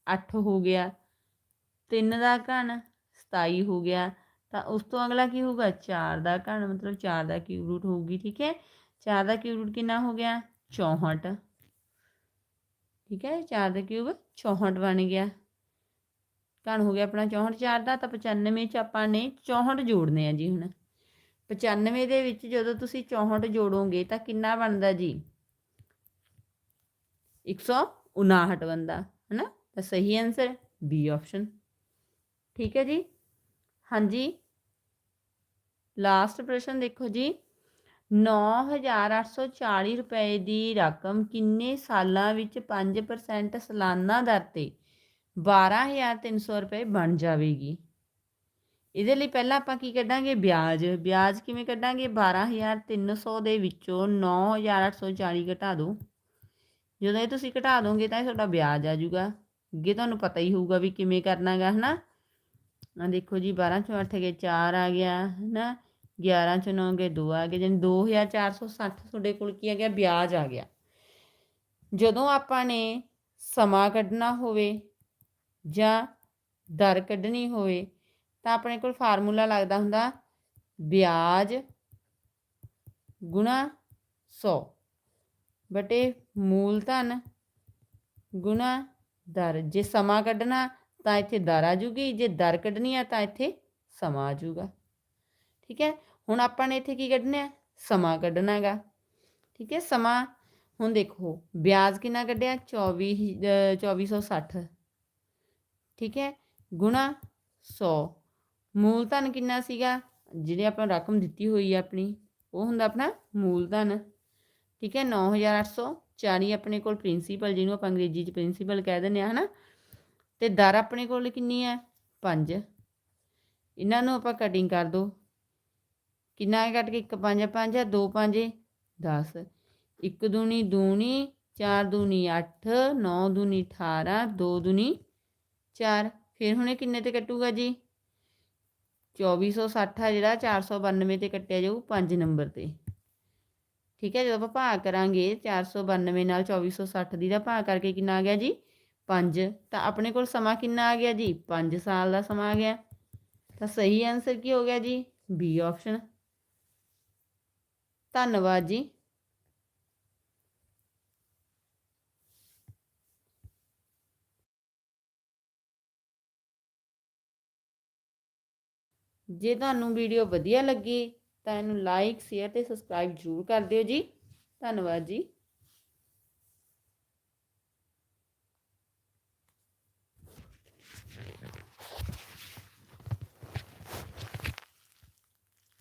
8 ਹੋ ਗਿਆ। ਤਿੰਨ ਦਾ ਘਣ 27 ਹੋ ਗਿਆ। ਤਾਂ ਉਸ ਤੋਂ ਅਗਲਾ ਕੀ ਹੋਊਗਾ? 4 ਦਾ ਘਣ ਮਤਲਬ 4 ਦਾ ਕਿਊਬ ਰੂਟ ਹੋਊਗੀ, ਠੀਕ ਹੈ? 4 ਦਾ ਕਿਊਬ ਰੂਟ ਕਿੰਨਾ ਹੋ ਗਿਆ? 64 ਠੀਕ ਹੈ? 4 ਦਾ ਕਿਊਬ 64 ਬਣ ਗਿਆ। ਘਣ ਹੋ ਗਿਆ ਆਪਣਾ 64 4 ਦਾ, ਤਾਂ 95 ਚ ਆਪਾਂ ਨੇ 64 ਜੋੜਨੇ ਆ ਜੀ ਹੁਣ। 95 ਦੇ ਵਿੱਚ ਜਦੋਂ ਤੁਸੀਂ 64 ਜੋੜੋਗੇ ਤਾਂ ਕਿੰਨਾ ਬਣਦਾ ਜੀ? 159 ਬਣਦਾ, ਹਨਾ? ਤਾਂ ਸਹੀ ਆਨਸਰ ਬੀ ਆਪਸ਼ਨ ਠੀਕ ਹੈ ਜੀ? ਹਾਂਜੀ। ਲਾਸਟ ਪ੍ਰਸ਼ਨ ਦੇਖੋ ਜੀ। 9840 ਰੁਪਏ ਦੀ ਰਕਮ ਕਿੰਨੇ ਸਾਲਾਂ ਵਿੱਚ 5% ਸਾਲਾਨਾ ਦਰ ਤੇ 12300 ਰੁਪਏ ਬਣ ਜਾਵੇਗੀ? ਇਹਦੇ ਲਈ ਪਹਿਲਾਂ ਆਪਾਂ ਕੀ ਕੱਢਾਂਗੇ? ਵਿਆਜ। ਵਿਆਜ ਕਿਵੇਂ ਕੱਢਾਂਗੇ? 12300 ਦੇ ਵਿੱਚੋਂ 9840 ਘਟਾ ਦਿਓ ਜਦੋਂ ਇਹ ਤੁਸੀਂ ਘਟਾ ਦੋਗੇ ਤਾਂ ਇਹ ਤੁਹਾਡਾ ਵਿਆਜ ਆ ਜਾਊਗਾ। ਅੱਗੇ ਤੁਹਾਨੂੰ ਪਤਾ ਹੀ ਹੋਊਗਾ ਵੀ ਕਿਵੇਂ ਕਰਨਾਗਾ, ਹਨਾ? ਆ ਦੇਖੋ ਜੀ 12 ਚੋਂ 8 ਗਏ 4 ਆ ਗਿਆ, ਹਨਾ? 11 ਚੋਂ 9 ਗਏ 2 ਆ ਗਏ ਜਾਨੀ 2460 ਤੁਹਾਡੇ ਕੋਲ ਕੀ ਆ ਗਿਆ? ਵਿਆਜ ਆ ਗਿਆ। ਜਦੋਂ ਆਪਾਂ ਨੇ ਸਮਾਂ ਕੱਢਣਾ ਹੋਵੇ ਜਾਂ ਦਰ ਕੱਢਣੀ ਹੋਵੇ, ਤਾਂ ਆਪਣੇ ਕੋਲ ਫਾਰਮੂਲਾ ਲੱਗਦਾ ਹੁੰਦਾ, ਵਿਆਜ ਗੁਣਾ 100 ਬਟੇ ਮੂਲਧਨ ਗੁਣਾ ਦਰ। ਜੇ ਸਮਾਂ ਕੱਢਣਾ ਤਾਂ ਇੱਥੇ ਦਰ ਆ ਜੂਗੀ ਜੇ ਦਰ ਕੱਢਣੀ ਆ ਤਾਂ ਇੱਥੇ ਸਮਾਂ ਆ ਜੂਗਾ। ਠੀਕ ਹੈ? ਹੁਣ ਆਪਾਂ ਨੇ ਇੱਥੇ ਕੀ ਕੱਢਣਾ ਹੈ? ਸਮਾਂ ਕੱਢਣਾ ਹੈਗਾ ਠੀਕ ਹੈ? ਸਮਾਂ ਹੁਣ ਦੇਖੋ ਵਿਆਜ ਕਿੰਨਾ ਕੱਢਿਆ? 24 ਅ, 2460 ਠੀਕ ਹੈ? ਗੁਣਾ 100 ਮੂਲਧਨ ਕਿੰਨਾ ਸੀਗਾ? ਜਿਹੜੇ ਆਪਾਂ ਰਕਮ ਦਿੱਤੀ ਹੋਈ ਹੈ ਆਪਣੀ ਉਹ ਹੁੰਦਾ ਆਪਣਾ ਮੂਲ ਧਨ ਠੀਕ ਹੈ? 9840 ਆਪਣੇ ਕੋਲ ਪ੍ਰਿੰਸੀਪਲ ਜਿਹਨੂੰ ਆਪਾਂ ਅੰਗਰੇਜ਼ੀ 'ਚ ਪ੍ਰਿੰਸੀਪਲ ਕਹਿ ਦਿੰਦੇ ਆ ਹਨਾ? ਤੇ ਦਰ ਆਪਣੇ ਕੋਲ ਕਿੰਨੀ ਹੈ? 5 ਇਹਨਾਂ ਨੂੰ ਆਪਾਂ ਕਟਿੰਗ ਕਰ ਦੋ। ਕਿੰਨਾ ਕੱਟ ਕੇ? 1 5 5 ਹੈ 2 5 10 1 ਦੂਣੀ ਦੂਣੀ 4 ਦੂਣੀ 8 9 ਦੂਣੀ 18 2 ਦੂਣੀ 4 ਫਿਰ ਹੁਣੇ ਕਿੰਨੇ ਤੇ ਕੱਟੂਗਾ ਜੀ? 2460 ਆ ਜਿਹੜਾ 492 ਤੇ ਕੱਟਿਆ ਜਾਊ 5 ਨੰਬਰ ਤੇ। ਠੀਕ ਹੈ, ਜਦੋਂ ਆਪਾਂ ਭਾਗ ਕਰਾਂਗੇ 492 ਨਾਲ 2460 ਦੀ ਦਾ ਭਾਗ ਕਰਕੇ ਕਿੰਨਾ ਆ ਗਿਆ ਜੀ? 5 ਤਾਂ ਆਪਣੇ ਕੋਲ ਸਮਾਂ ਕਿੰਨਾ ਆ ਗਿਆ ਜੀ? 5 ਸਾਲ ਦਾ ਸਮਾਂ ਆ ਗਿਆ। ਤਾਂ ਸਹੀ ਆਨਸਰ ਕੀ ਹੋ ਗਿਆ ਜੀ? ਬੀ ਆਪਸ਼ਨ ਧੰਨਵਾਦ ਜੀ। ਜੇ ਤੁਹਾਨੂੰ ਵੀਡੀਓ ਵਧੀਆ ਲੱਗੀ, ਤਾਂ ਇਹਨੂੰ ਲਾਈਕ ਸ਼ੇਅਰ ਤੇ ਸਬਸਕ੍ਰਾਈਬ ਜ਼ਰੂਰ ਕਰ ਦਿਓ ਜੀ। ਧੰਨਵਾਦ ਜੀ।